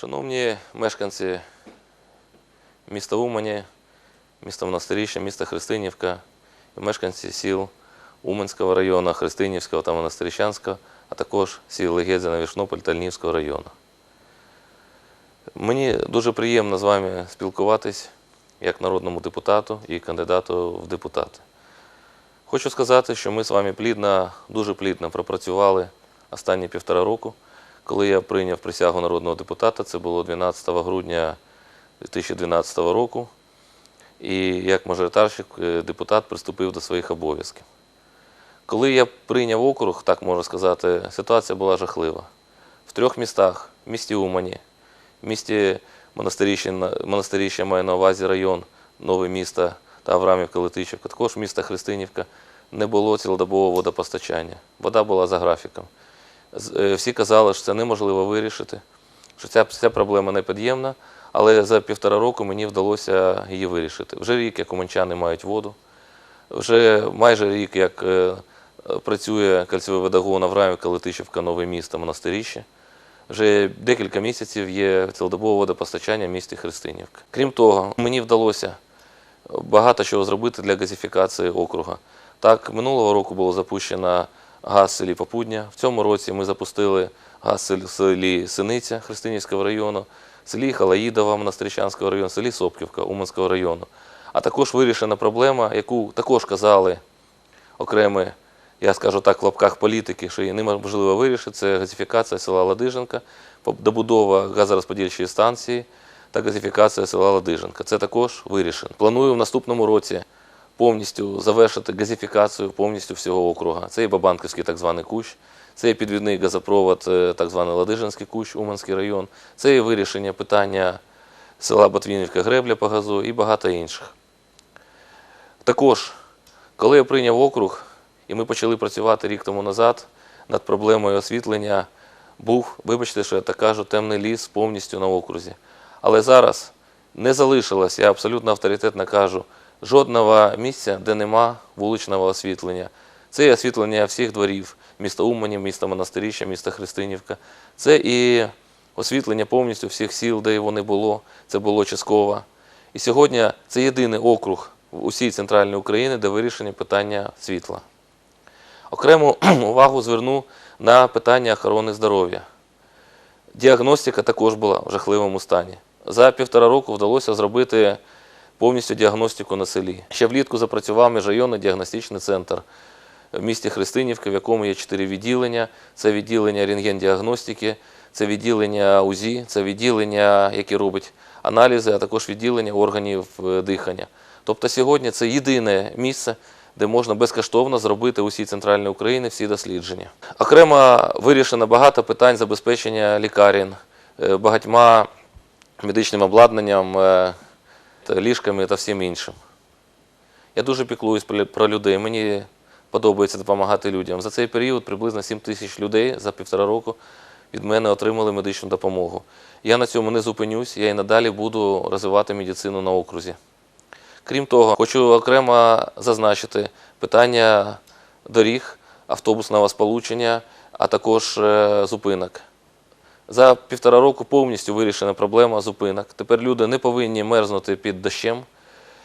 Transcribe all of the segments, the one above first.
Шановні мешканці міста Умані, міста Монастиріща, міста Христинівка, мешканці сіл Уманського району, Христинівського та Монастирищанського, а також сіл Легедзина, Вішнополь та Льнівського району. Мені дуже приємно з вами спілкуватись як народному депутату і кандидату в депутати. Хочу сказати, що ми з вами плідно, дуже плідно пропрацювали останні півтора року. Коли я прийняв присягу народного депутата, це було 12 грудня 2012 року. І як мажоритарщик е, депутат приступив до своїх обов'язків. Коли я прийняв округ, так можна сказати, ситуація була жахлива. В трьох містах, в місті Умані, в місті Монастиріще має на увазі район, нове місто та Аврамівка, Летичівка, також міста Христинівка, не було цілодобового водопостачання. Вода була за графіком. Е, Всі казали, що це неможливо вирішити, що ця, ця проблема непід'ємна, але за півтора року мені вдалося її вирішити. Вже рік, як уманчани мають воду, вже майже рік, як е, працює кольцевий водогон Аврамівка, Летичівка, Нове місто, Монастиріще. Вже декілька місяців є цілодобове водопостачання в місті Христинівка. Крім того, мені вдалося багато чого зробити для газифікації округа. Так, минулого року було запущено газ селі Попудня. В цьому році ми запустили газ в селі- Синиця Христинівського району, в селі Халаїдова Монастирчанського району, в селі Сопківка Уманського району. А також вирішена проблема, яку також казали окремі, я скажу так, в лапках політики, що її неможливо вирішити, це газифікація села Ладиженка, добудова газорозподільчої станції та газифікація села Ладиженка. Це також вирішено. Планую в наступному році повністю завершити газифікацію повністю всього округа. Це і Бабанківський так званий кущ, це і підвідний газопровод, е, так званий Ладижинський кущ, Уманський район, це і вирішення питання села Ботвінівка Гребля по газу і багато інших. Також, коли я прийняв округ, і ми почали працювати рік тому назад над проблемою освітлення, був, вибачте, що я так кажу, темний ліс повністю на окрузі. Але зараз не залишилось, я абсолютно авторитетно кажу, жодного місця, де нема вуличного освітлення. Це і освітлення всіх дворів міста Умані, міста Монастиріща, міста Христинівка. Це і освітлення повністю всіх сіл, де його не було. Це було частково. І сьогодні це єдиний округ усій центральній Україні, де вирішення питання світла. Окрему увагу зверну на питання охорони здоров'я. Діагностика також була в жахливому стані. За півтора року вдалося зробити повністю діагностику на селі. Ще влітку запрацював міжрайонний діагностичний центр в місті Христинівка, в якому є чотири відділення. Це відділення рентген-діагностики, це відділення УЗІ, це відділення, яке робить аналізи, а також відділення органів е, дихання. Тобто сьогодні це єдине місце, де можна безкоштовно зробити усій центральній Україні всі дослідження. Окремо вирішено багато питань забезпечення лікарень е, багатьма медичним обладнанням, е, ліжками та всім іншим. Я дуже піклуюсь про- людей. Мені подобається допомагати людям. За цей період приблизно 7 тисяч людей за півтора року від мене отримали медичну допомогу. Я на цьому не зупинюсь, я і надалі буду розвивати медицину на окрузі. Крім того, хочу окремо зазначити питання доріг, автобусного сполучення, а також е, зупинок. За півтора року повністю вирішена проблема зупинок. Тепер люди не повинні мерзнути під дощем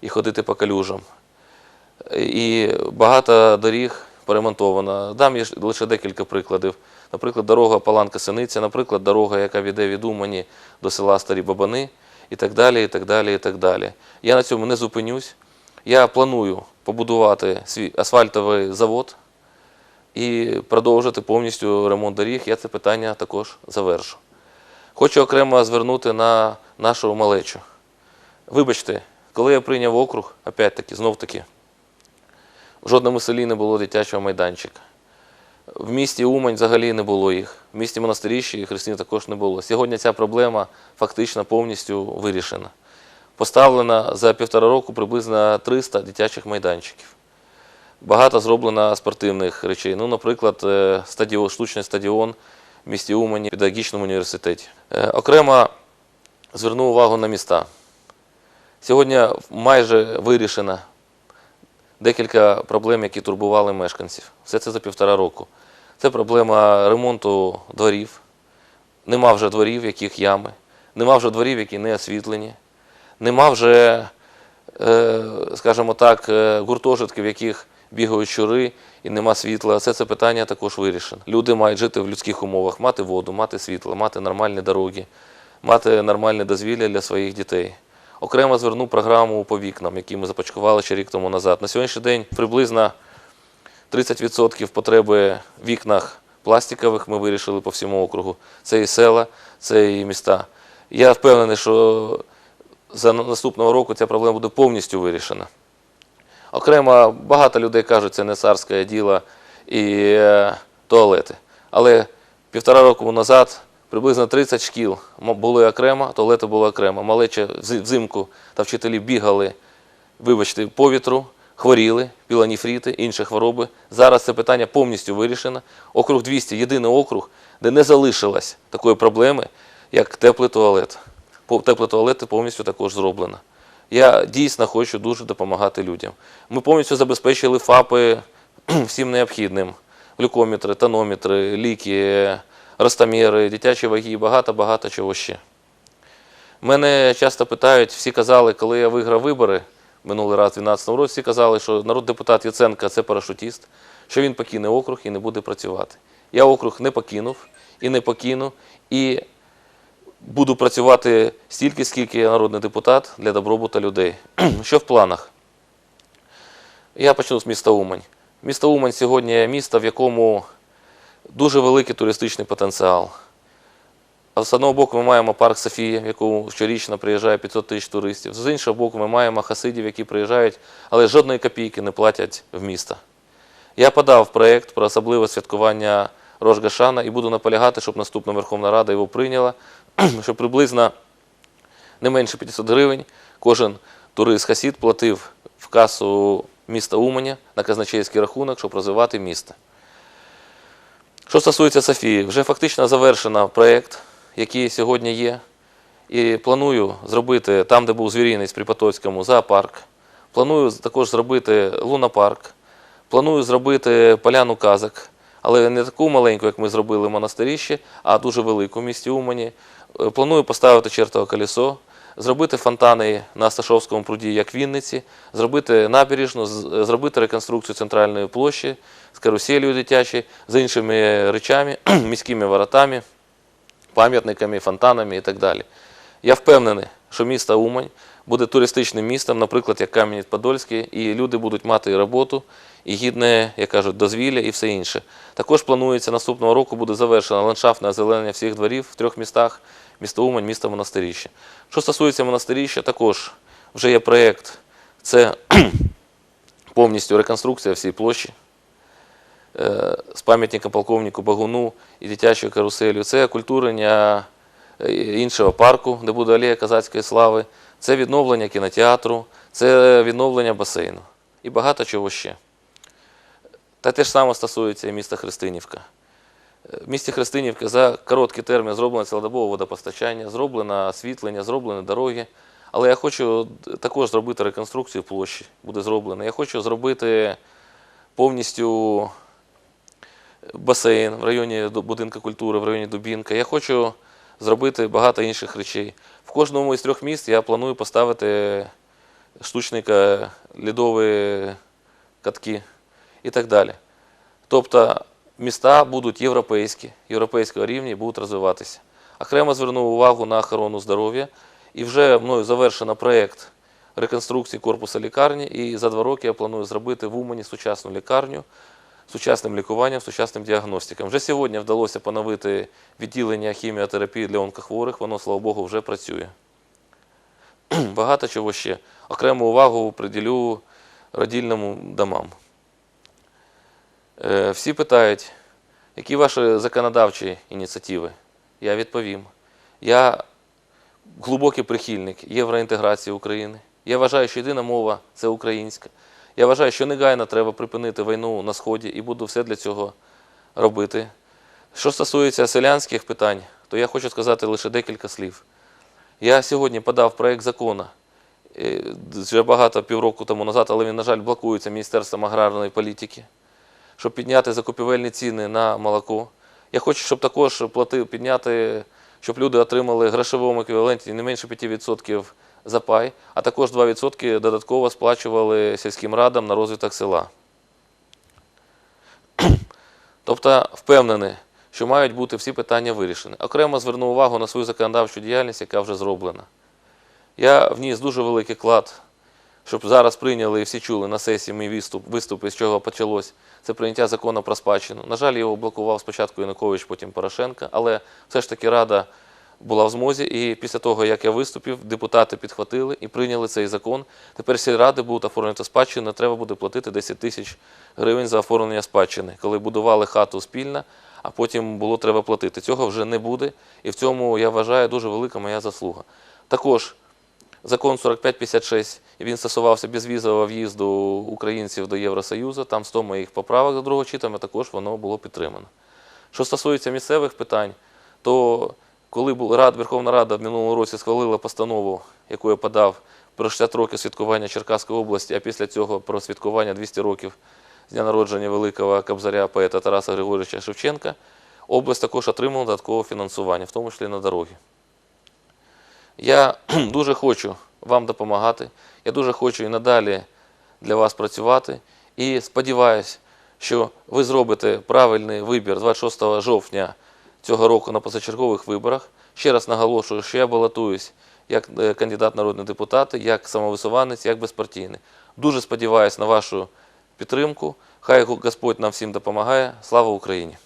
і ходити по калюжам. І багато доріг поремонтовано. Дам є лише декілька прикладів. Наприклад, дорога Паланка-Синиця, наприклад, дорога, яка веде від Умані до села Старі Бабани, і так далі, і так далі, і так далі. Я на цьому не зупинюсь. Я планую побудувати свій асфальтовий завод і продовжити повністю ремонт доріг. Я це питання також завершу. Хочу окремо звернути на нашу малечу. Вибачте, коли я прийняв округ, опять-таки, знов-таки, в жодному селі не було дитячого майданчика. В місті Умань взагалі не було їх. В місті Монастиріщі Христині також не було. Сьогодні ця проблема фактично повністю вирішена. Поставлено за півтора року приблизно 300 дитячих майданчиків. Багато зроблено спортивних речей. Ну, наприклад, е, стадіон, штучний стадіон в місті Умані, в педагогічному університеті. Е, Окремо зверну увагу на міста. Сьогодні майже вирішено декілька проблем, які турбували мешканців. Все це за півтора року. Це проблема ремонту дворів. Нема вже дворів, яких ями. нема вже дворів, які не освітлені, нема вже, е, скажімо так, гуртожитків, яких бігають щури і нема світла. Все це питання також вирішено. Люди мають жити в людських умовах, мати воду, мати світло, мати нормальні дороги, мати нормальне дозвілля для своїх дітей. Окремо зверну програму по вікнам, які ми започаткували ще рік тому назад. На сьогоднішній день приблизно 30% потреби в вікнах пластикових ми вирішили по всьому округу. Це і села, це і міста. Я впевнений, що за наступного року ця проблема буде повністю вирішена. Окремо багато людей кажуть, це не царське діло і е, туалети. Але півтора року назад приблизно 30 шкіл були окремо, туалети були окремо. Малеча взи- взимку та вчителі бігали, вибачте, по вітру, хворіли, пілоніфріти, інші хвороби. Зараз це питання повністю вирішено. Округ 200 – єдиний округ, де не залишилось такої проблеми, як теплий туалет. Теплі туалети повністю також зроблено. Я дійсно хочу дуже допомагати людям. Ми повністю забезпечили ФАПи всім необхідним: глюкометри, тонометри, ліки, ростоміри, дитячі ваги багато-багато чого ще. Мене часто питають, всі казали, коли я виграв вибори минулий раз у 2012 році, всі казали, що народ депутат Яценка це парашутіст, що він покине округ і не буде працювати. Я округ не покинув і не покину, і буду працювати стільки, скільки я народний депутат для добробуту людей. Що в планах? Я почну з міста Умань. Місто Умань сьогодні є місто, в якому дуже великий туристичний потенціал. З одного боку ми маємо парк Софія, в якому щорічно приїжджає 500 тисяч туристів. З іншого боку, ми маємо хасидів, які приїжджають, але жодної копійки не платять в місто. Я подав проєкт про особливе святкування Рожгашана і буду наполягати, щоб наступна Верховна Рада його прийняла, щоб приблизно не менше 500 гривень кожен турист хасід платив в касу міста Уманя на казначейський рахунок, щоб розвивати місто. Що стосується Софії, вже фактично завершено проєкт, який сьогодні є. І планую зробити там, де був звірінець при Потоцькому, зоопарк. Планую також зробити лунопарк. Планую зробити поляну казок, але не таку маленьку, як ми зробили в монастиріще, а дуже велику в місті Умані. Е, Планую поставити чертове колесо, зробити фонтани на Сташовському пруді, як Вінниці, зробити набережну, зробити реконструкцію центральної площі з каруселью дитячою, з іншими речами, міськими воротами, пам'ятниками, фонтанами і так далі. Я впевнений, що місто Умань буде туристичним містом, наприклад, як Кам'янець-Подольський, і люди будуть мати роботу, і гідне, як кажуть, дозвілля і все інше. Також планується наступного року буде завершено ландшафтне озеленення всіх дворів в трьох містах: місто Умань, місто Монастиріще. Що стосується Монастиріща, також вже є проєкт. Це повністю реконструкція всієї площі е, з пам'ятником полковнику Багуну і дитячою каруселю. Це культурення е, іншого парку, де буде алея козацької слави. Це відновлення кінотеатру, це відновлення басейну і багато чого ще. Та те ж саме стосується і міста Христинівка. В місті Христинівка за короткий термін зроблено цілодобове водопостачання, зроблено освітлення, зроблені дороги. Але я хочу також зробити реконструкцію площі, буде зроблено. Я хочу зробити повністю басейн в районі будинку культури, в районі Дубінка. Я хочу зробити багато інших речей. В кожному із трьох міст я планую поставити штучні ка- льодові катки і так далі. Тобто міста будуть європейські, європейського рівня будуть розвиватися. Окремо звернув увагу на охорону здоров'я і вже мною завершено проєкт реконструкції корпусу лікарні. І за два роки я планую зробити в Умані сучасну лікарню з сучасним лікуванням, сучасним діагностиком. Вже сьогодні вдалося поновити відділення хіміотерапії для онкохворих, воно, слава Богу, вже працює. Багато чого ще. Окрему увагу приділю родільним домам. Е, Всі питають, які ваші законодавчі ініціативи? Я відповім. Я глибокий прихильник євроінтеграції України. Я вважаю, що єдина мова це українська. Я вважаю, що негайно треба припинити війну на Сході і буду все для цього робити. Що стосується селянських питань, то я хочу сказати лише декілька слів. Я сьогодні подав проєкт закону е, вже багато півроку тому назад, але він, на жаль, блокується Міністерством аграрної політики, щоб підняти закупівельні ціни на молоко. Я хочу, щоб також платив, підняти щоб люди отримали грошовому еквіваленті не менше 5% за пай, а також 2% додатково сплачували сільським радам на розвиток села. Тобто впевнений, що мають бути всі питання вирішені. Окремо зверну увагу на свою законодавчу діяльність, яка вже зроблена. Я вніс дуже великий клад, щоб зараз прийняли і всі чули на сесії мій виступ, виступ, з чого почалось. Це прийняття закону про спадщину. На жаль, його блокував спочатку Янукович, потім Порошенко, але все ж таки Рада була в змозі, і після того, як я виступив, депутати підхватили і прийняли цей закон. Тепер всі ради будуть оформлювати спадщину, треба буде платити 10 тисяч гривень за оформлення спадщини, коли будували хату спільно, а потім було треба платити. Цього вже не буде, і в цьому я вважаю дуже велика моя заслуга. Також Закон 4556, і він стосувався безвізового в'їзду українців до Євросоюзу. Там 100 моїх поправок до другого читання, також воно було підтримано. Що стосується місцевих питань, то коли Рад, Верховна Рада в минулому році схвалила постанову, яку я подав про 60 років святкування Черкаської області, а після цього про святкування 200 років з дня народження великого кобзаря поета Тараса Григоровича Шевченка, область також отримала додаткове фінансування, в тому числі на дороги. Я дуже хочу вам допомагати. Я дуже хочу і надалі для вас працювати. І сподіваюся, що ви зробите правильний вибір 26 жовтня цього року на позачергових виборах. Ще раз наголошую, що я балотуюсь як е, кандидат в народні депутати, як самовисуванець, як безпартійний. Дуже сподіваюся на вашу підтримку. Хай Господь нам всім допомагає. Слава Україні!